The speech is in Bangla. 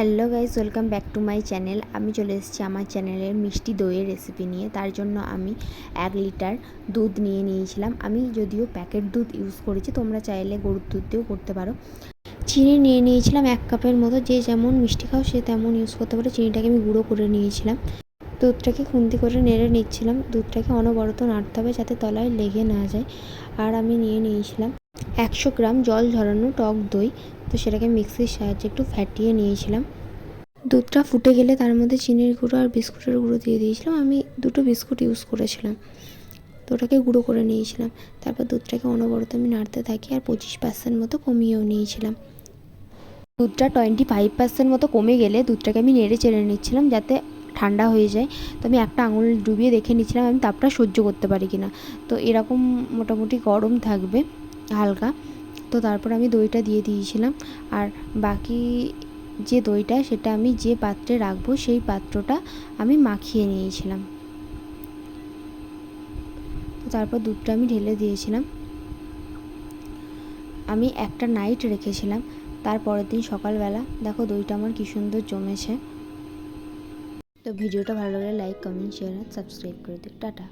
Hello guys welcome back to my channel. আমি চলে এসেছি আমার চ্যানেলের মিষ্টি দইয়ের রেসিপি নিয়ে। তার জন্য আমি এক লিটার দুধ নিয়ে নিয়েছিলাম। আমি যদিও প্যাকেট দুধ ইউজ করেছি, তোমরা চাইলে গরুর দুধ দিয়েও করতে পারো। চিনি নিয়ে নিয়েছিলাম এক কাপের মতো। যে যেমন মিষ্টি খাও, সে তেমন ইউজ করতে পারো। চিনিটাকে আমি গুঁড়ো করে নিয়েছিলাম। দুধটাকে খুন্তি করে নেড়ে নিচ্ছিলাম। দুধটাকে অনবরত নাড়তে হবে যাতে তলায় লেগে না যায়। আর আমি নিয়ে নিয়েছিলাম একশো গ্রাম জল ঝরানো টক দই। তো সেটাকে মিক্সির সাহায্যে একটু ফ্যাটিয়ে নিয়েছিলাম। দুধটা ফুটে গেলে তার মধ্যে চিনির গুঁড়ো আর বিস্কুটের গুঁড়ো দিয়ে দিয়েছিলাম। আমি দুটো বিস্কুট ইউজ করেছিলাম। তো ওটাকে গুঁড়ো করে নিয়েছিলাম। তারপর দুধটাকে অনবরত আমি নাড়তে থাকি আর পঁচিশ পার্সেন্ট মতো কমিয়েও নিয়েছিলাম। দুধটা টোয়েন্টি ফাইভ পার্সেন্ট মতো কমে গেলে দুধটাকে আমি নেড়ে চেড়ে নিচ্ছিলাম যাতে ঠান্ডা হয়ে যায়। তো আমি একটা আঙুল ডুবিয়ে দেখে নিচ্ছিলাম আমি তাপটা সহ্য করতে পারি কিনা। তো এরকম মোটামুটি গরম থাকবে। হালকা। তো তারপর আমি দইটা দিয়ে দিয়েছিলাম। আর বাকি যে দইটা, সেটা আমি যে পাত্রে রাখব, সেই পাত্রটা আমি মাখিয়ে নিয়েছিলাম। তারপর দুধটা আমি ঢেলে দিয়েছিলাম। আমি একটা নাইট রেখেছিলাম। তারপরের দিন সকালবেলা, দেখো দইটা আমার কী সুন্দর জমেছে। তো ভিডিওটা ভালো লাগলে লাইক, কমেন্ট শেয়ার সাবস্ক্রাইব করে দিও। টাটা।